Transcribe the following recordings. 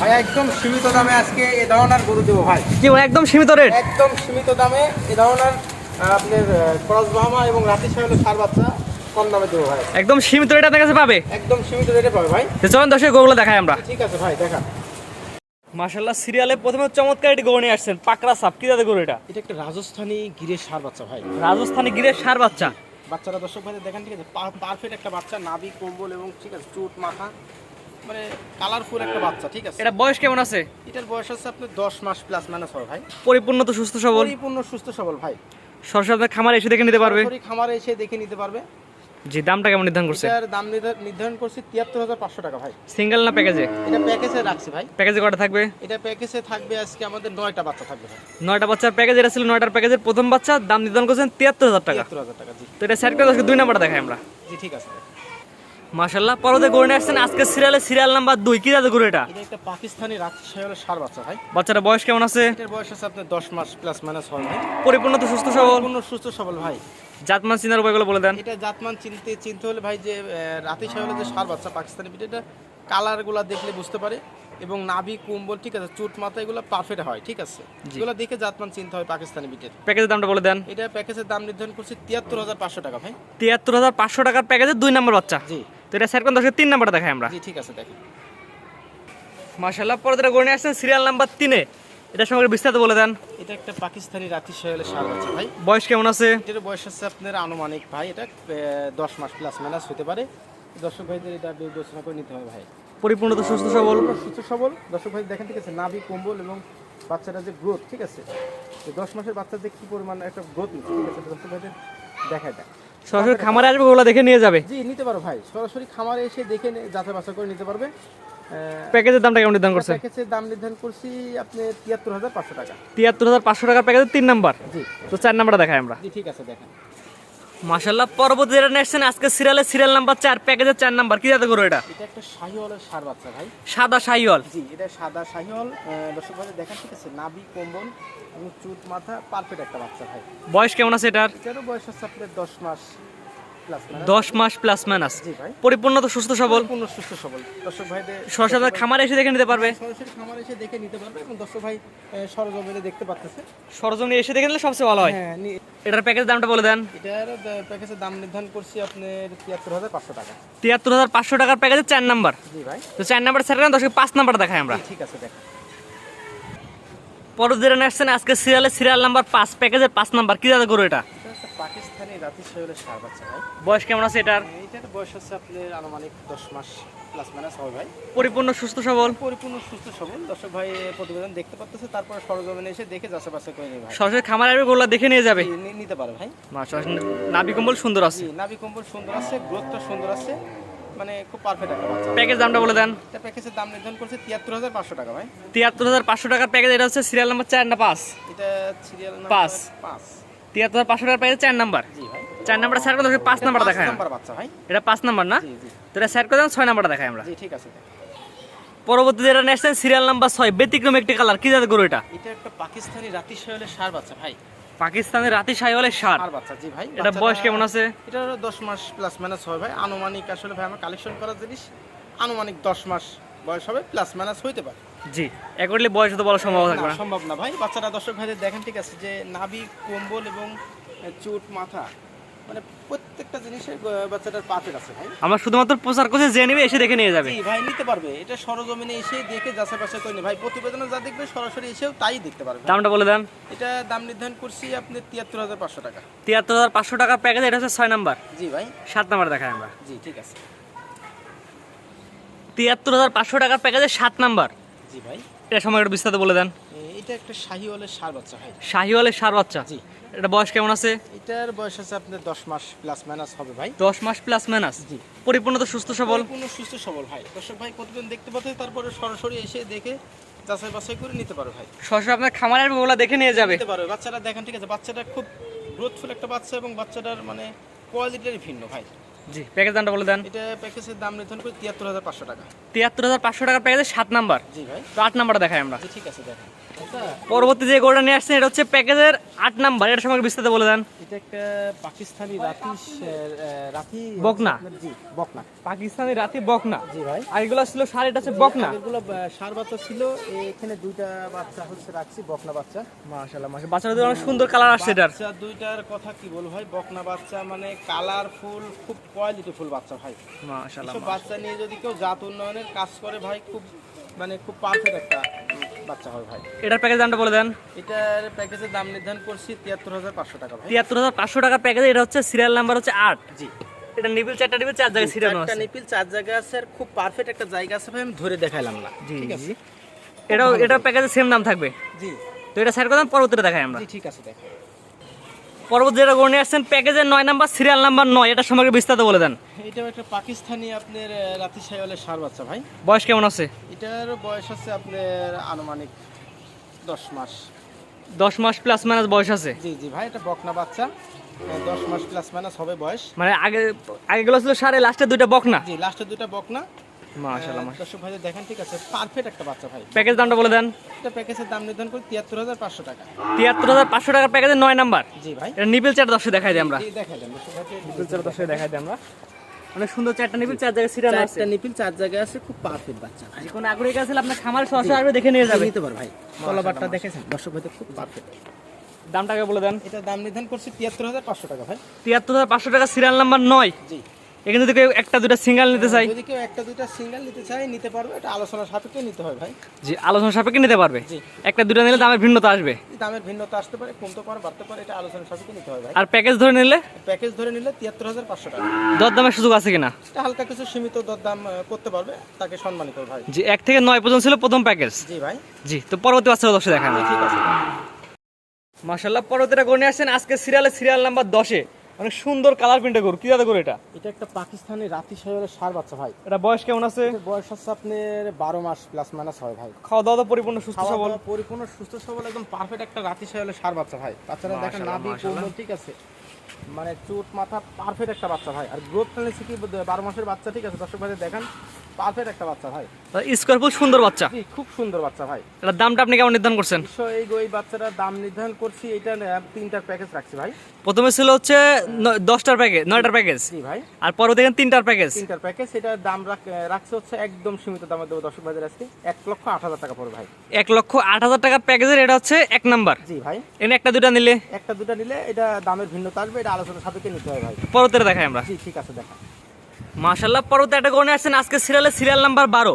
ভাই একদম সীমিত দামে আজকে এ ধরনের গরু দেবো ভাই। কি একদম সীমিত রেট। একদম সীমিত দামে এ ধরনের আপনার ক্রস বাহামা এবং রাতি সাহেবের সার বাচ্চা কম দামে দেবো ভাই। একদম সীমিত রেট আপনার কাছে পাবে? একদম সীমিত রেটে পাবে ভাই। তো চলেন দর্শক গরুগুলো দেখাই আমরা। ঠিক আছে ভাই দেখা মাশাল্লাহ সিরিয়ালে প্রথমে চমৎকার একটি গরু নিয়ে আসছেন পাকড়া সাপ। কি জাতের গরু এটা? এটা একটা রাজস্থানী গিরের সার বাচ্চা ভাই। রাজস্থানি গিরের সার বাচ্চা। বাচ্চারা দর্শক ভাই দেখেন ঠিক আছে? পারফেক্ট একটা বাচ্চা নাভি কম্বল এবং ঠিক আছে চুট মাথা। মানে কালারফুল একটা বাচ্চা ঠিক আছে? এটা বয়স কেমন আছে? এটার বয়স আছে আপনার দশ মাস প্লাস মাইনাস হবে ভাই। পরিপূর্ণ তো সুস্থ সবল। পরিপূর্ণ সুস্থ সবল ভাই। সরাসরি আপনার খামারে এসে দেখে নিতে পারবে। খামারে এসে দেখে নিতে পারবে। জি দামটা কেমন নির্ধারণ করছে? এটার দাম নির্ধারণ করছি তিয়াত্তর হাজার পাঁচশো টাকা ভাই। সিঙ্গেল না প্যাকেজে এটা প্যাকেজে রাখছি ভাই। প্যাকেজে কটা থাকবে? এটা প্যাকেজে থাকবে আজকে আমাদের নয়টা বাচ্চা থাকবে ভাই। নয়টা বাচ্চার প্যাকেজ এটা ছিল নয়টার প্যাকেজের প্রথম বাচ্চা দাম নির্ধারণ করছেন তিয়াত্তর হাজার টাকা। তিয়াত্তর হাজার টাকা জি। তো এটা সেট করে দশকে দুই নাম্বার দেখাই আমরা। জি ঠিক আছে। মাশাল্লাহ পরবর্তী গরু নিয়ে আসছেন আজকে সিরিয়ালে সিরিয়াল নাম্বার দুই। কি জাতের গরু এটা? এটা একটা পাকিস্তানি সাহেবের সার বাচ্চা ভাই। বাচ্চাটা বয়স কেমন আছে? এটার বয়স আছে আপনার দশ মাস প্লাস মাইনাস হবে ভাই পরিপূর্ণ তো সুস্থ সবল? পূর্ণ সুস্থ সবল ভাই। জাতমান চিনার উপায়গুলো বলে দেন। এটা জাতমান চিনতে চিনতে হলে ভাই যে রাতি সাহেবের যে সার বাচ্চা পাকিস্তানি পিঠে এটা কালারগুলো দেখলে বুঝতে পারে। এবং নাভি কুম্বল ঠিক আছে চুট মাথা এগুলো পারফেক্ট হয় ঠিক আছে। এগুলো দেখে জাতমান চিনতে হয় পাকিস্তানি পিঠের প্যাকেজের দামটা বলে দেন। এটা প্যাকেজের দাম নির্ধারণ করছি তিয়াত্তর হাজার পাঁচশো টাকা ভাই। তিয়াত্তর হাজার পাঁচশো টাকার প্যাকেজের দুই নাম্বার বাচ্চা। জি। এটা সেট করে দশকে তিন নাম্বারটা দেখাই আমরা। ঠিক আছে দেখেন মাশাল্লাহ পরে যেটা নিয়ে আসছেন সিরিয়াল নাম্বার তিনে। এটা সঙ্গে বিস্তারিত বলে দেন। এটা একটা পাকিস্তানি রাতি সাহেবের সার বাচ্চা ভাই। বয়স কেমন আছে? এটার বয়স আছে আপনার আনুমানিক ভাই এটা দশ মাস প্লাস মাইনাস হতে পারে। দর্শক ভাইদের এটা বিবেচনা করে নিতে হবে ভাই। পরিপূর্ণ সুস্থ সবল। সুস্থ সবল। দর্শক ভাই দেখেন ঠিক আছে নাভি কম্বল এবং বাচ্চাটা যে গ্রোথ ঠিক আছে? দশ মাসের বাচ্চা যে কি পরিমাণ একটা গ্রোথ নিচ্ছে ঠিক আছে? দর্শক ভাইদের দেখায় দেয় সরাসরি খামারে আসবে ওগুলো দেখে নিয়ে যাবে। জি নিতে পারো ভাই। সরাসরি খামারে এসে দেখে যাচাই বাছাই করে নিতে পারবে। প্যাকেজের দামটা কেমন নির্ধারণ করছেন? প্যাকেজের দাম নির্ধারণ করছি আপনি তিয়াত্তর হাজার পাঁচশো টাকা। তিয়াত্তর হাজার পাঁচশো টাকার প্যাকেজের তিন নাম্বার। জি। তো চার নাম্বারটা দেখাই আমরা। জি ঠিক আছে দেখেন। মাশাল্লাহ পরবর্তী যেটা নিয়ে আসছেন আজকে সিরিয়ালে সিরিয়াল নাম্বার চার প্যাকেজের চার নাম্বার কি জাতের গরু এটা? এটা একটা শাহিওয়ালের সার বাচ্চা ভাই। সাদা শাহিওয়াল। জি এটা সাদা শাহিওয়াল। দর্শক ভাই দেখেন ঠিক আছে নাভি কম্বল এবং চুট মাথা পারফেক্ট একটা বাচ্চা ভাই। বয়স কেমন আছে এটার? এটারও বয়স আছে আপনার দশ মাস। দশ মাস প্লাস মাইনাস পরিপূর্ণ তো সুস্থ সবল। পূর্ণ সুস্থ সবল। দর্শক ভাইদের সরাসরি খামারে এসে দেখে নিতে পারবে। সরাসরি খামার এসে দেখে নিতে পারবে এবং দর্শক ভাই সরজমিনে দেখতে পাচ্ছে সরজমিনে এসে দেখে নিলে সবচেয়ে ভালো হয়। হ্যাঁ এটার প্যাকেজ দামটা বলে দেন। এটার প্যাকেজের দাম নির্ধারণ করছি আপনার তিয়াত্তর হাজার পাঁচশো টাকা। তিয়াত্তর হাজার পাঁচশো টাকার প্যাকেজের চার নাম্বার জি ভাই। তো চার নাম্বার দশকে পাঁচ নাম্বারটা দেখাই আমরা। ঠিক আছে যেটা নিয়ে আসছেন আজকে সিরিয়ালে সিরিয়াল নাম্বার পাঁচ প্যাকেজের পাঁচ নাম্বার কি জাতের গরু এটা? পাকিস্তানি রাতি শহরের সার বাচ্চা ভাই। বয়স কেমন আছে এটার? এইটার বয়স হচ্ছে আপনার আনুমানিক দশ মাস প্লাস মাইনাস হবে ভাই। পরিপূর্ণ সুস্থ সবল? পরিপূর্ণ সুস্থ সবল। দর্শক ভাই প্রতিবেদন দেখতে পাচ্ছে তারপরে সরজমিনে এসে দেখে যাচাই বাছাই করে ভাই। সরাসরি খামারে আসবে গোলা দেখে নিয়ে যাবে? নিতে পারে ভাই। নাবি কম্বল সুন্দর আছে। নাভি কম্বল সুন্দর আছে গ্রোথটা সুন্দর আছে। মানে খুব পারফেক্ট একটা বাচ্চা প্যাকেজ দামটা বলে দেন। এটা প্যাকেজের দাম নির্ধারণ করছে তিয়াত্তর হাজার পাঁচশো টাকা ভাই। তিয়াত্তর হাজার পাঁচশো টাকার প্যাকেজ এটা হচ্ছে সিরিয়াল নাম্বার চার না পাঁচ? এটা সিরিয়াল পাঁচ। পাঁচ। তিয়াত্তর হাজার পাঁচশো টাকার প্যাকেজ চার নাম্বার চার নাম্বার স্যার করে পাঁচ নাম্বার দেখায়। বাচ্চা ভাই। এটা পাঁচ নাম্বার না? তো এটা স্যার করে দেন ছয় নাম্বারটা দেখাই আমরা। ঠিক আছে। পরবর্তী যেটা নেক্সট সিরিয়াল নাম্বার ছয় ব্যতিক্রম একটি কালার কি জাতের গরু এটা? এটা একটা পাকিস্তানি রাতি শহরের সার বাচ্চা ভাই। পাকিস্তানের রাতি সাইওয়ালের সার। বাচ্চা জি ভাই। এটা বয়স কেমন আছে? এটা দশ মাস প্লাস মাইনাস হবে ভাই। আনুমানিক আসলে ভাই আমার কালেকশন করার জিনিস আনুমানিক দশ মাস বয়স হবে প্লাস মাইনাস হইতে পারে। জি একটলি বয়স তো বলা সম্ভব থাকবে না, সম্ভব না। ভাই বাচ্চারা দর্শক ভাইদের দেখেন ঠিক আছে যে নাভি কম্বল এবং চুট মাথা মানে প্রত্যেকটা জিনিসের বাচ্চাটার পারফেক্ট আছে ভাই। আমরা শুধুমাত্র প্রচার করছে যে নেবে এসে দেখে নিয়ে যাবে। জি ভাই নিতে পারবে। এটা সরজমিনে এসে দেখে যাচাই বাছাই করে ভাই প্রতিবেদনে যা দেখবে সরাসরি এসেও তাই দেখতে পারবে দামটা বলে দেন। এটা দাম নির্ধারণ করছি আপনি তিয়াত্তর হাজার পাঁচশো টাকা। তিয়াত্তর হাজার পাঁচশো টাকার প্যাকেজ এটা হচ্ছে ছয় নাম্বার। জি ভাই। সাত নাম্বার দেখাই আমরা। জি ঠিক আছে। তিয়াত্তর হাজার পাঁচশো টাকার প্যাকেজের সাত নাম্বার। জি ভাই। এটা সময় একটু বিস্তারিত বলে দেন। এটা একটা শাহিওয়ালের সার বাচ্চা ভাই। শাহিওয়ালের সার বাচ্চা? জি। এটা বয়স কেমন আছে? এটার বয়স আছে আপনার দশ মাস প্লাস মাইনাস হবে ভাই। দশ মাস প্লাস মাইনাস জি। পরিপূর্ণ তো সুস্থ সবল? পরিপূর্ণ সুস্থ সবল ভাই। দর্শক ভাই প্রতিদিন দেখতে পাচ্ছে? তারপরে সরাসরি এসে দেখে যাচাই বাছাই করে নিতে পারো ভাই। সরাসরি আপনার খামারের ওগুলো দেখে নিয়ে যাবে। নিতে পারো। বাচ্চারা দেখেন ঠিক আছে? বাচ্চাটা খুব গ্রোথফুল একটা বাচ্চা এবং বাচ্চাটার মানে কোয়ালিটির ভিন্ন ভাই। জি প্যাকেজ দামটা বলে দেন। এটা প্যাকেজের দাম নির্ধারণ করে তিয়াত্তর হাজার পাঁচশো টাকা। তিয়াত্তর হাজার পাঁচশো টাকার প্যাকেজের সাত নাম্বার জি ভাই। তো আট নাম্বারটা দেখাই আমরা। ঠিক আছে দেখেন। পরবর্তী যে গরুটা নিয়ে আসছেন এটা হচ্ছে প্যাকেজের আট নাম্বার। এটা সময় বিস্তারিত বলে দেন। এটা একটা পাকিস্তানি রাতি রাতি বকনা? জি বকনা। পাকিস্তানি রাতি বকনা। জি ভাই। আর এগুলো ছিল সার এটা হচ্ছে বকনা। এগুলো সার বাচ্চা ছিল। এখানে দুইটা বাচ্চা হচ্ছে রাখছি বকনা বাচ্চা। মাশাআল্লাহ মাশাআল্লাহ। বাচ্চাদের অনেক সুন্দর কালার আসছে এটার। বাচ্চা দুইটার কথা কি বলব ভাই? বকনা বাচ্চা মানে কালারফুল খুব কোয়ালিটিফুল বাচ্চা ভাই। মাশাআল্লাহ বাচ্চা নিয়ে যদি কেউ জাত উন্নয়নের কাজ করে ভাই খুব মানে খুব পারফেক্ট একটা বাচ্চা ভাই। এটার প্যাকেজ দামটা বলে দেন। এটার প্যাকেজের দাম নির্ধারণ করছি তিয়াত্তর হাজার পাঁচশো টাকা ভাই। তিয়াত্তর হাজার পাঁচশো টাকা প্যাকেজ এটা হচ্ছে সিরিয়াল নাম্বার হচ্ছে আট। জি। এটা নিপিল চারটা চার জায়গায় সিরিয়াল আছে। নিপিল চার জায়গা আছে। আর খুব পারফেক্ট একটা জায়গা আছে ভাই আমি ধরে দেখাইলাম না। জি ঠিক আছে? এটাও এটার প্যাকেজে সেম দাম থাকবে। জি। তো এটা পরবর্তীটা দেখাই আমরা। ঠিক আছে দেখো। পরবর্তী যেটা গড়ে নিয়ে আসছেন প্যাকেজের নয় নাম্বার সিরিয়াল নাম্বার নয় এটা সম্পর্কে বিস্তারিত বলে দেন। এটাও একটা পাকিস্তানি আপনার রাতি সাইওয়ালের সার বাচ্চা ভাই। বয়স কেমন আছে? এটার বয়স আছে আপনার আনুমানিক দশ মাস। দশ মাস প্লাস মাইনাস বয়স আছে? জি জি ভাই এটা বকনা বাচ্চা। দশ মাস প্লাস মাইনাস হবে বয়স। মানে আগে আগেগুলো ছিল সাড়ে লাস্টে দুইটা বকনা? জি লাস্টে দুটো বকনা। মাশাআল্লাহ দর্শক ভাইদের দেখেন ঠিক আছে? পারফেক্ট একটা বাচ্চা ভাই। প্যাকেজ দামটা বলে দেন। এটা প্যাকেজের দাম নির্ধারণ করি তিয়াত্তর হাজার পাঁচশো টাকা। তিয়াত্তর হাজার পাঁচশো টাকার প্যাকেজের নয় নাম্বার। জি ভাই। এটা নিবিল চার দশে দেখাই দিই আমরা। জি দেখাই দেন দর্শক ভাইদের নিবিল চার দশে দেখাই দিই আমরা। অনেক সুন্দর চারটা নিবিল চার জায়গায় সিরিয়াল আছে। চারটা নিপিল চার জায়গায় আছে খুব পারফেক্ট বাচ্চা যে কোনো আগ্রহী কাছে আপনার খামার সরাসরি আসবে দেখে নিয়ে যাবে। নিতে পারো ভাই। তলাবারটা দেখেছেন? দর্শক ভাইদের খুব পারফেক্ট দামটাকে বলে দেন। এটা দাম নির্ধারণ করছি তিয়াত্তর হাজার পাঁচশো টাকা ভাই। তিয়াত্তর হাজার পাঁচশো টাকা সিরিয়াল নাম্বার নয়। জি। এখানে যদি কেউ একটা দুটা সিঙ্গেল নিতে চাই। যদি কেউ একটা দুইটা সিঙ্গেল নিতে চায় নিতে পারবে। এটা আলোচনার সাপেক্ষে নিতে হয় ভাই। জি আলোচনা সাপেক্ষে নিতে পারবে। জি। একটা দুটা নিলে দামের ভিন্নতা আসবে। দামের ভিন্নতা আসতে পারে কমতে পারে বাড়তে পারে এটা আলোচনার সাপেক্ষে নিতে হয় ভাই। আর প্যাকেজ ধরে নিলে? প্যাকেজ ধরে নিলে তিয়াত্তর হাজার পাঁচশো টাকা। দর দামের সুযোগ আছে কিনা? এটা হালকা কিছু সীমিত দরদাম করতে পারবে তাকে সম্মানিত ভাই। জি এক থেকে নয় পর্যন্ত ছিল প্রথম প্যাকেজ জি ভাই। জি তো পরবর্তী বাচ্চা দশে দেখান। ঠিক আছে। মাসাল্লাহ পরবর্তীটা গণে আসছেন আজকে সিরিয়ালে সিরিয়াল নাম্বার দশে। অনেক সুন্দর কালার প্রিন্টে গরু। কি দাদা গরু এটা? এটা একটা পাকিস্তানি রাতি শহরের সার বাচ্চা ভাই। এটা বয়স কেমন আছে? বয়স হচ্ছে আপনার বারো মাস প্লাস মাইনাস হয় ভাই। খাওয়া দাওয়া তো পরিপূর্ণ সুস্থ সবল। পরিপূর্ণ সুস্থ সবল একদম পারফেক্ট একটা রাতি শহরের সার বাচ্চা ভাই। বাচ্চারা দেখেন নাভি কোমল ঠিক আছে। মানে চোট মাথা পারফেক্ট একটা বাচ্চা ভাই। আর গ্রোথ প্যানেল কি বারো মাসের বাচ্চা ঠিক আছে। দর্শক ভাই দেখেন। পারফেক্ট একটা বাচ্চা ভাই। সুন্দর বাচ্চা। জি খুব সুন্দর বাচ্চা ভাই। এটার দামটা আপনি কেমন নির্ধারণ করছেন? এই এই বাচ্চাটার দাম নির্ধারণ করছি এটা তিনটার প্যাকেজ রাখছি ভাই। প্রথমে ছিল হচ্ছে দশটার প্যাকেজ নয়টার প্যাকেজ। জি ভাই। আর পরে দেখেন তিনটার প্যাকেজ। তিনটার প্যাকেজ এটার দাম রাখ- রাখছে হচ্ছে একদম সীমিত দামে দেবো দর্শক ভাইদের আজকে এক লক্ষ আট হাজার টাকা পড়বে ভাই। এক লক্ষ আট হাজার টাকার প্যাকেজের এটা হচ্ছে এক নাম্বার। জি ভাই। এনে একটা দুটা নিলে? একটা দুটা নিলে এটা দামের ভিন্নতা আসবে এটা আলোচনার সাপেক্ষে নিতে হয় ভাই। দেখাই আমরা। জি ঠিক আছে দেখা। মাশাল্লাহ পর্বত একটা গণে আসছেন আজকে সিরিয়ালে সিরিয়াল নাম্বার বারো।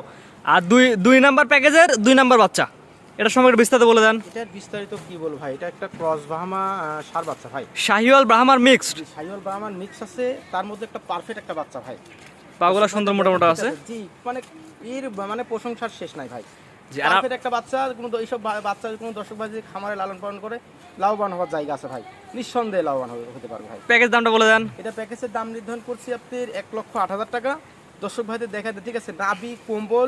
আর দুই দুই নাম্বার প্যাকেজের দুই নাম্বার বাচ্চা। এটা সম্পর্কে বিস্তারিত বলে দেন। এটার বিস্তারিত কি বলব ভাই? এটা একটা ক্রস ব্রাহ্মা সার বাচ্চা ভাই। শাহিওয়াল ব্রাহ্মার মিক্সড শাহিওয়াল ব্রাহ্মার মিক্স আছে। তার মধ্যে একটা পারফেক্ট একটা বাচ্চা ভাই। পাগুলা সুন্দর মোটা মোটা আছে। জি মানে এর মানে প্রশংসার শেষ নাই ভাই। পারফেক্ট একটা বাচ্চা কোনো এইসব বাচ্চা কোনো দর্শক ভাই যদি খামারে লালন পালন করে লাভবান হওয়ার জায়গা আছে ভাই। নিঃসন্দেহে লাভবান হতে পারবে ভাই। প্যাকেজ দামটা বলে দেন। এটা প্যাকেজের দাম নির্ধারণ করছি আপনার এক লক্ষ আট হাজার টাকা। দর্শক ভাইদের দেখা ঠিক আছে? নাভি কম্বল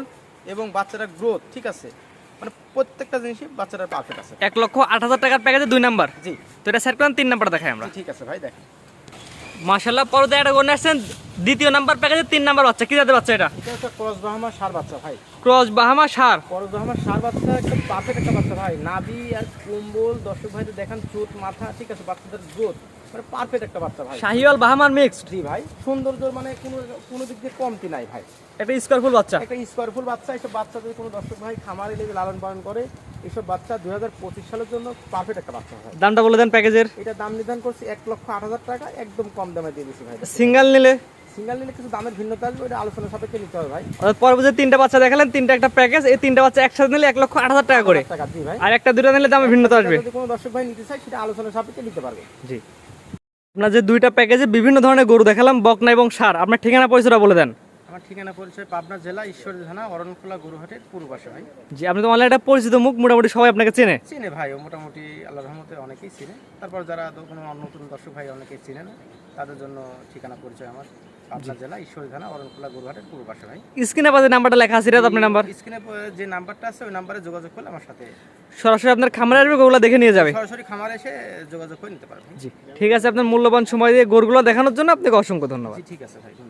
এবং বাচ্চারা গ্রোথ ঠিক আছে? মানে প্রত্যেকটা জিনিসই বাচ্চারা পারফেক্ট আছে। এক লক্ষ আট হাজার টাকার প্যাকেজে দুই নাম্বার জি। তো এটা সেট করেন তিন নাম্বার দেখাই আমরা। ঠিক আছে ভাই দেখেন। মাশাল্লাহ পরবর্তী একটা গোনা আসছেন দ্বিতীয় নাম্বার প্যাকেজে তিন নাম্বার বাচ্চা। কি জাতের বাচ্চা এটা? এটা একটা ক্রস বাহামা সার বাচ্চা ভাই। ক্রস বাহামা সার। ক্রস বাহামা সার বাচ্চা একটা পারফেক্ট একটা বাচ্চা ভাই। নাভি আর কম্বল দর্শক ভাই তো দেখেন চোট মাথা ঠিক আছে বাচ্চাদের গ্রোথ মানে পারফেক্ট একটা বাচ্চা ভাই। শাহিওয়াল বাহামার মিক্সড জি ভাই সৌন্দর্য মানে কোনো কোনো দিক দিয়ে কমতি নাই ভাই। একটা স্কোয়ার ফুল বাচ্চা? একটা স্কোয়ারফুল বাচ্চা এইসব বাচ্চা যদি কোনো দর্শক ভাই খামারে লেগে লালন পালন করে এইসব বাচ্চা দুই হাজার পঁচিশ সালের জন্য পারফেক্ট একটা বাচ্চা ভাই। দামটা বলে দেন প্যাকেজের। এটা দাম নির্ধারণ করছি এক লক্ষ আট হাজার টাকা একদম কম দামে দিয়ে দিচ্ছি ভাই। সিঙ্গেল নিলে? সিঙ্গেল নিলে কিছু দামের ভিন্নতা আসবে ওটা আলোচনা সাপেক্ষে নিতে হবে ভাই। পরবর্তী তিনটা বাচ্চা দেখালেন তিনটা একটা প্যাকেজ এই তিনটা বাচ্চা একসাথে নিলে এক লক্ষ আট হাজার টাকা করে। আর একটা দুটা নিলে দামে ভিন্নতা আসবে। যদি কোনো দর্শক ভাই নিতে চায় সেটা আলোচনা সাপেক্ষে নিতে পারবে। জি। আপনার যে দুইটা প্যাকেজে বিভিন্ন ধরনের গরু দেখালাম বকনা এবং সার। আপনার ঠিকানা পরিচয়টা বলে দেন। আমার ঠিকানা পরিচয় পাবনা জেলা ঈশ্বর থানা অরণখোলা গুরুহাটের পূর্ব পাশে ভাই। জি আপনি তো অনলাইনে একটা পরিচিত মুখ মোটামুটি সবাই আপনাকে চেনে। চিনে ভাই ও মোটামুটি আল্লাহ রহমতে অনেকেই চিনে। তারপর যারা কোনো নতুন দর্শক ভাই অনেকেই চিনে না। তাদের জন্য ঠিকানা পরিচয় আমার। পাবনা জেলা ঈশ্বরী থানা অরণখোলা গুরুহাটের পূর্ব পাশে ভাই। স্ক্রিনে পাশে নাম্বারটা লেখা আছে আপনার নাম্বার? স্ক্রিনে যে নাম্বারটা আছে ওই নাম্বারে যোগাযোগ করলে আমার সাথে সরাসরি আপনার খামারে আসবে গরুগুলো দেখে নিয়ে যাবে? সরাসরি খামারে এসে যোগাযোগ করে নিতে জি ঠিক আছে আপনার মূল্যবান সময় দিয়ে গরুগুলো দেখানোর জন্য আপনাকে অসংখ্য ধন্যবাদ। ঠিক আছে ভাই ধন্যবাদ।